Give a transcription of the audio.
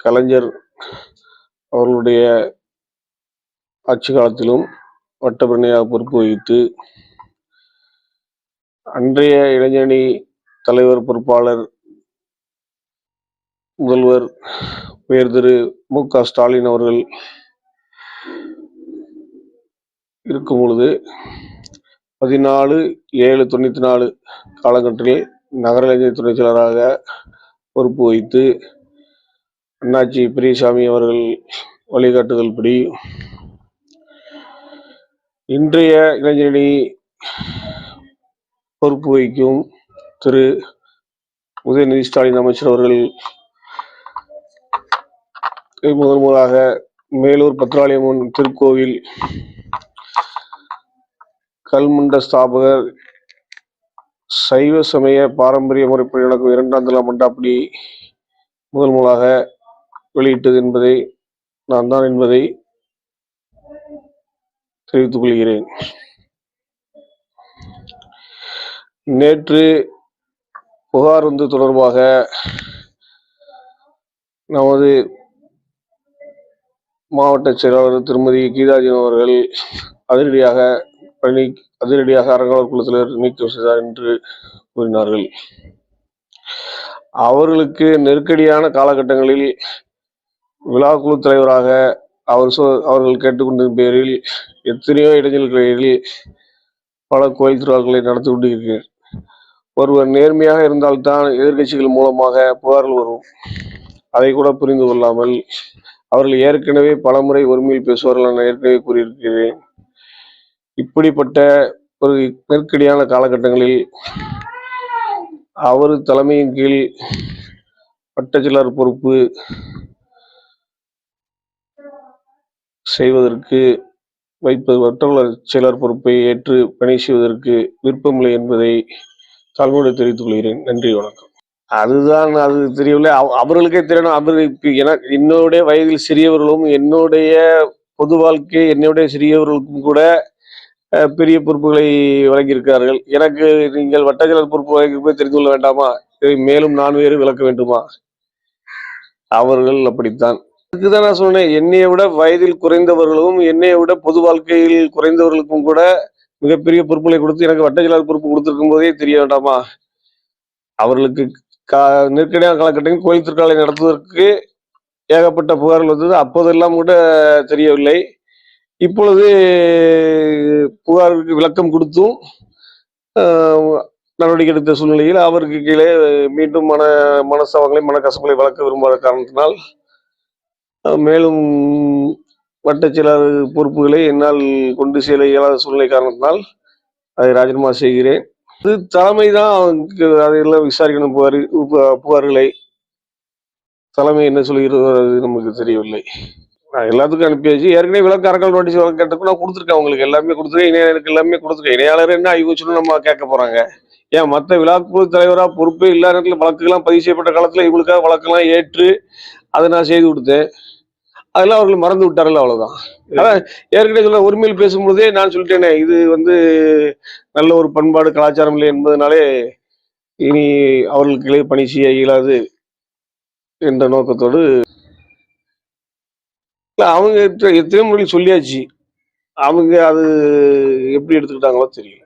கலைஞர் அவர்களுடைய ஆட்சி காலத்திலும் வட்டப்பிரணையாக பொறுப்பு வகித்து அன்றைய இளைஞரணி தலைவர் பொறுப்பாளர் முதல்வர் உயர் திரு மு க ஸ்டாலின் அவர்கள் இருக்கும் பொழுது பதினாலு ஏழு தொண்ணூற்றி நாலு காலகட்டத்தில் நகர இளைஞர் துணைச் செயலராக பொறுப்பு வகித்து அண்ணாச்சி பிரியசாமி அவர்கள் வழிகாட்டுதல்படி இன்றைய இளைஞரணி பொறுப்பு வகிக்கும் திரு உதயநிதி ஸ்டாலின் அமைச்சர் அவர்கள் முதன் முதலாக மேலூர் பத்ராளியம்மன் திருக்கோவில் கல்முண்ட ஸ்தாபகர் சைவ சமய பாரம்பரிய முறைப்படி நடக்கும் இரண்டாம் தள மண்டாப்படி முதல் முதலாக வெளியிட்டது என்பதை நான் தான் என்பதை தெரிவித்துக் கொள்கிறேன். நேற்று புகார் வந்து தொடர்பாக நமது மாவட்ட செயலாளர் திருமதி கீதாஜன் அவர்கள் அதிரடியாக பணி அதிரடியாக அறங்காவலர் குழுத்தினர் நீக்கம் செய்தார் என்று கூறினார்கள். அவர்களுக்கு நெருக்கடியான காலகட்டங்களில் விழா குழு தலைவராக அவர் சொ அவர்கள் கேட்டுக்கொண்டிருந்த பேரில் எத்தனையோ இடைஞ்சல்களில் பல கோயில் திருவிழாக்களை நடத்தி கொண்டிருக்கிறேன். ஒருவர் நேர்மையாக இருந்தால்தான் எதிர்க்கட்சிகள் மூலமாக புகார்கள் வரும். அதை கூட புரிந்து கொள்ளாமல் அவர்கள் ஏற்கனவே பலமுறை ஒருமையில் பேசுவார்கள் நான் ஏற்கனவே கூறியிருக்கிறேன். இப்படிப்பட்ட ஒரு நெருக்கடியான காலகட்டங்களில் அவர் தலைமையின் கீழ் வட்டச்செயலர் பொறுப்பு செய்வதற்கு வைப்பது வட்டவளர் செயலர் பொறுப்பை ஏற்று பணி செய்வதற்கு விருப்பமில்லை என்பதை தாழ்வோடு தெரிவித்துக் கொள்கிறேன். நன்றி வணக்கம். அதுதான் அது தெரியவில்லை. அவ- அவர்களுக்கே தெரியணும். அவருக்கு எனக்கு என்னுடைய வயதில் சிறியவர்களும் என்னுடைய பொது வாழ்க்கை என்னுடைய சிறியவர்களுக்கும் கூட பெரிய பொறுப்புகளை வழங்கியிருக்கிறார்கள். எனக்கு நீங்கள் வட்டச்செயலர் பொறுப்பு வழங்கியிருப்பதை தெரிந்து கொள்ள வேண்டாமா? இதை மேலும் நான் வேறு விளக்க வேண்டுமா? அவர்கள் அப்படித்தான். அதுக்குதான் நான் சொன்னேன் என்னையை விட வயதில் குறைந்தவர்களும் என்னையை விட பொது வாழ்க்கையில் குறைந்தவர்களுக்கும் கூட மிகப்பெரிய பொறுப்புகளை கொடுத்து எனக்கு வட்டச்செயலாளர் பொறுப்பு கொடுத்துருக்கும் போதே தெரிய வேண்டாமா? அவர்களுக்கு கா நெருக்கடியான காலகட்டங்களில் கோயில் திருக்காலை நடத்துவதற்கு ஏகப்பட்ட புகார்கள் வந்தது. அப்போதெல்லாம் கூட தெரியவில்லை. இப்பொழுது புகாருக்கு விளக்கம் கொடுத்தும் நடவடிக்கை எடுத்த சூழ்நிலையில் அவருக்கு கீழே மீண்டும் மன மனசவங்களை மனக்கசப்புகளை வளர்க்க விரும்பாத காரணத்தினால் மேலும் வட்ட செயலாளர் பொறுப்புகளை என்னால் கொண்டு செல்ல இயலாத சூழ்நிலை காரணத்தினால் அதை ராஜினாமா செய்கிறேன். இது தலைமை தான் அதையெல்லாம் விசாரிக்கணும் புகார் புகார்களை. தலைமை என்ன சொல்கிறது அது நமக்கு தெரியவில்லை. நான் எல்லாத்துக்கும் அனுப்பியாச்சு ஏற்கனவே விளக்கு அரக்கல் நோட்டீஸ் வழக்கு கேட்டதுக்கு நான் கொடுத்துருக்கேன். உங்களுக்கு எல்லாமே கொடுத்துருக்கேன். இணையருக்கு எல்லாமே கொடுத்துருக்கேன். இணையாளர் என்ன ஆய்வு நம்ம கேட்க போறாங்க. ஏன் மற்ற விழாப்பு தலைவராக பொறுப்பே இல்லாத நேரத்தில் வழக்குகள்லாம் பதிவு செய்யப்பட்ட காலத்தில் இவங்களுக்காக வழக்கெல்லாம் ஏற்று அதை நான் செய்து கொடுத்தேன். அதெல்லாம் அவர்கள் மறந்து விட்டார்கள் அவ்வளவுதான். அதான் ஏற்கனவே சொல்ல உரிமையில் பேசும்போதே நான் சொல்லிட்டேனே இது வந்து நல்ல ஒரு பண்பாடு கலாச்சாரம் இல்லை என்பதனாலே இனி அவர்களுக்கு பணி செய்ய இயலாது என்ற நோக்கத்தோடு இல்ல, அவங்க எத்த- எத்தனையோ முறையில் சொல்லியாச்சு. அவங்க அது எப்படி எடுத்துக்கிட்டாங்களோ தெரியல.